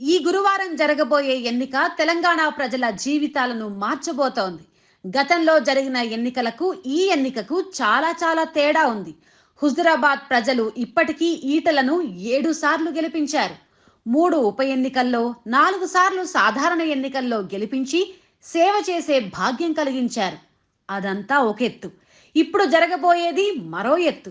ఈ గురువారం జరగబోయే ఎన్నిక తెలంగాణ ప్రజల జీవితాలను మార్చబోతోంది. గతంలో జరిగిన ఎన్నికలకు ఈ ఎన్నికకు చాలా చాలా తేడా ఉంది. హుజురాబాద్ ప్రజలు ఇప్పటికీ ఈటలను ఏడు సార్లు గెలిపించారు. మూడు ఉప ఎన్నికల్లో నాలుగు సార్లు సాధారణ ఎన్నికల్లో గెలిపించి సేవ చేసే భాగ్యం కలిగించారు. అదంతా ఒక ఎత్తు. ఇప్పుడు జరగబోయేది మరో ఎత్తు.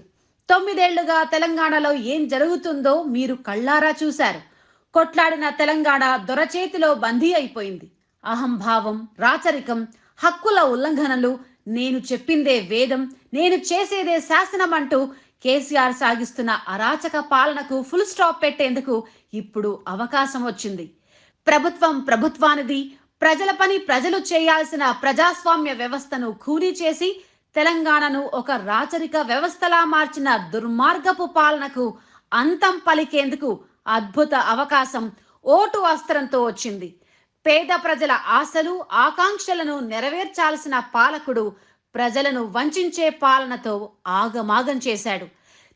తొమ్మిదేళ్ళుగా తెలంగాణలో ఏం జరుగుతుందో మీరు కళ్ళారా చూశారు. కొట్లాడిన తెలంగాణ దొరచేతిలో బందీ అయిపోయింది. అహంభావం రాచరికం హక్కుల ఉల్లంఘనలు నేను చెప్పిందే వేదం నేను చేసేదే శాసనం అంటూ కేసీఆర్ సాగిస్తున్న అరాచక పాలనకు ఫుల్ స్టాప్ పెట్టేందుకు ఇప్పుడు అవకాశం వచ్చింది. ప్రభుత్వం ప్రభుత్వానిది ప్రజల పని ప్రజలు చేయాల్సిన ప్రజాస్వామ్య వ్యవస్థను ఖూనీ చేసి తెలంగాణను ఒక రాచరిక వ్యవస్థలా మార్చిన దుర్మార్గపు పాలనకు అంతం పలికేందుకు అద్భుత అవకాశం. ఓటు అస్త్రంతో వచ్చింది. పేద ప్రజల ఆశలు ఆకాంక్షలను నెరవేర్చాల్సిన పాలకుడు ప్రజలను వంచించే పాలనతో ఆగమాగం చేశాడు.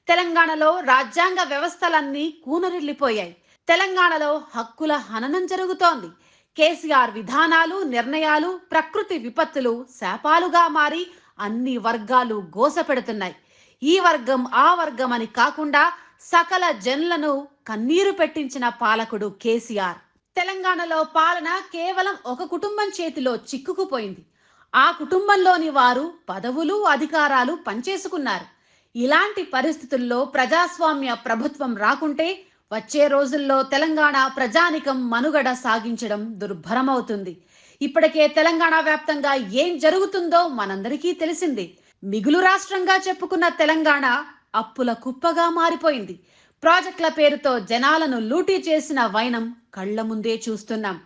తెలంగాణలో రాజ్యాంగ వ్యవస్థలన్నీ కూనరిల్లిపోయాయి. తెలంగాణలో హక్కుల హననం జరుగుతోంది. కేసీఆర్ విధానాలు నిర్ణయాలు ప్రకృతి విపత్తులు శాపాలుగా మారి అన్ని వర్గాలు గోసపెడుతున్నాయి. ఈ వర్గం ఆ వర్గం అని కాకుండా సకల జన్లను కన్నీరు పెట్టించిన పాలకుడు కేసీఆర్. తెలంగాణలో పాలన కేవలం ఒక కుటుంబం చేతిలో చిక్కుకుపోయింది. ఆ కుటుంబంలోని వారు పదవులు అధికారాలు పంచేసుకున్నారు ఇలాంటి పరిస్థితుల్లో ప్రజాస్వామ్య ప్రభుత్వం రాకుంటే వచ్చే రోజుల్లో తెలంగాణ ప్రజానికం మనుగడ సాగించడం దుర్భరమవుతుంది. ఇప్పటికే తెలంగాణ వ్యాప్తంగా ఏం జరుగుతుందో మనందరికీ తెలిసింది. మిగులు రాష్ట్రంగా చెప్పుకున్న తెలంగాణ అప్పుల కుప్పగా మారిపోయింది. ప్రాజెక్టుల పేరుతో జనాలను లూటీ చేసిన వైనం కళ్ళ ముందే చూస్తున్నాం.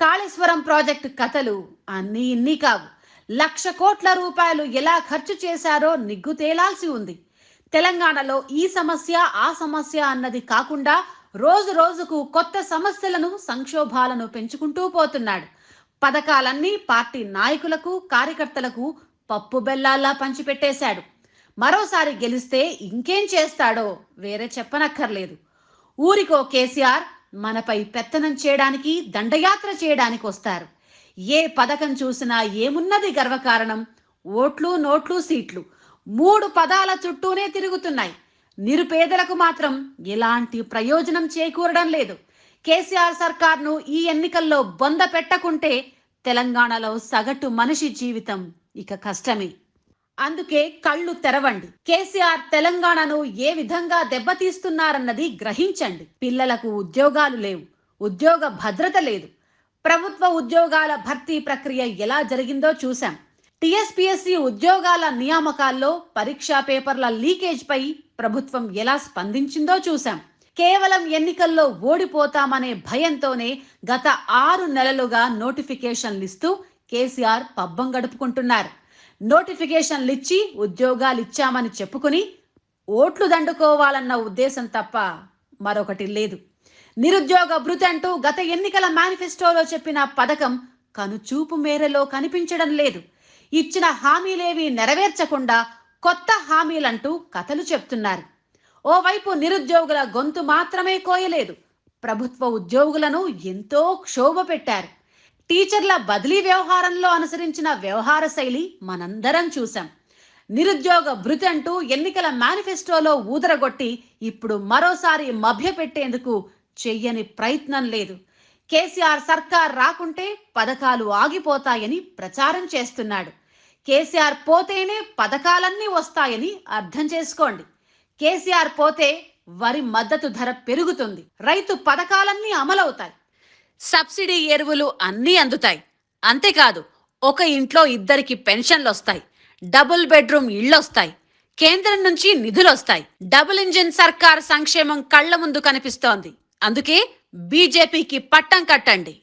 కాళేశ్వరం ప్రాజెక్టు కథలు అన్నీ ఇన్ని కావు. లక్ష కోట్ల రూపాయలు ఎలా ఖర్చు చేశారో నిగ్గు తేలాల్సి ఉంది. తెలంగాణలో ఈ సమస్య ఆ సమస్య అన్నది కాకుండా రోజు రోజుకు కొత్త సమస్యలను సంక్షోభాలను పెంచుకుంటూ పోతున్నాడు. పథకాలన్నీ పార్టీ నాయకులకు కార్యకర్తలకు పప్పు బెల్లాల్లా పంచిపెట్టేశాడు. మరోసారి గెలిస్తే ఇంకేం చేస్తాడో వేరే చెప్పనక్కర్లేదు. ఊరికో కేసీఆర్ మనపై పెత్తనం చేయడానికి దండయాత్ర చేయడానికి వస్తారు. ఏ పథకం చూసినా ఏమున్నది గర్వకారణం? ఓట్లు నోట్లు సీట్లు. మూడు పదాల చుట్టూనే తిరుగుతున్నాయి. నిరుపేదలకు మాత్రం ఎలాంటి ప్రయోజనం చేకూరడం లేదు. కేసీఆర్ సర్కార్ను ఈ ఎన్నికల్లో బొంద పెట్టకుంటే తెలంగాణలో సగటు మనిషి జీవితం ఇక కష్టమే. అందుకే కళ్ళు తెరవండి. కేసీఆర్ తెలంగాణను ఏ విధంగా దెబ్బతీస్తున్నారన్నది గ్రహించండి. పిల్లలకు ఉద్యోగాలు లేవు. ఉద్యోగ భద్రత లేదు. ప్రభుత్వ ఉద్యోగాల భర్తీ ప్రక్రియ ఎలా జరిగిందో చూశాం. టీఎస్పీఎస్సీ ఉద్యోగాల నియామకాల్లో పరీక్షా పేపర్ల లీకేజ్ పై ప్రభుత్వం ఎలా స్పందించిందో చూశాం. కేవలం ఎన్నికల్లో ఓడిపోతామనే భయంతోనే గత ఆరు నెలలుగా నోటిఫికేషన్లు ఇస్తూ కేసీఆర్ పబ్బం గడుపుకుంటున్నారు. నోటిఫికేషన్లు ఇచ్చి ఉద్యోగాలు ఇచ్చామని చెప్పుకుని ఓట్లు దండుకోవాలన్న ఉద్దేశం తప్ప మరొకటి లేదు. నిరుద్యోగ భృతి అంటూ గత ఎన్నికల మేనిఫెస్టోలో చెప్పిన పథకం కనుచూపు మేరలో కనిపించడం లేదు. ఇచ్చిన హామీలేవి నెరవేర్చకుండా కొత్త హామీలంటూ కథలు చెప్తున్నారు. ఓవైపు నిరుద్యోగుల గొంతు మాత్రమే కోయలేదు. ప్రభుత్వ ఉద్యోగులను ఎంతో క్షోభ పెట్టారు టీచర్ల బదిలీ వ్యవహారంలో అనుసరించిన వ్యవహార శైలి మనందరం చూశాం. నిరుద్యోగ భృతి అంటూ ఎన్నికల మేనిఫెస్టోలో ఊదరగొట్టి ఇప్పుడు మరోసారి మభ్యపెట్టేందుకు చెయ్యని ప్రయత్నం లేదు. కేసీఆర్ సర్కార్ రాకుంటే పథకాలు ఆగిపోతాయని ప్రచారం చేస్తున్నాడు. కేసీఆర్ పోతేనే పథకాలన్నీ వస్తాయని అర్థం చేసుకోండి. కేసీఆర్ పోతే వరి మద్దతు ధర పెరుగుతుంది. రైతు పథకాలన్నీ అమలవుతాయి. సబ్సిడీ ఎరువులు అన్నీ అందుతాయి. అంతేకాదు ఒక ఇంట్లో ఇద్దరికి పెన్షన్లు వస్తాయి డబుల్ బెడ్రూమ్ ఇళ్ళొస్తాయి. కేంద్రం నుంచి నిధులొస్తాయి. డబుల్ ఇంజిన్ సర్కార్ సంక్షేమం కళ్ళ ముందు కనిపిస్తోంది. అందుకే బీజేపీకి పట్టం కట్టండి.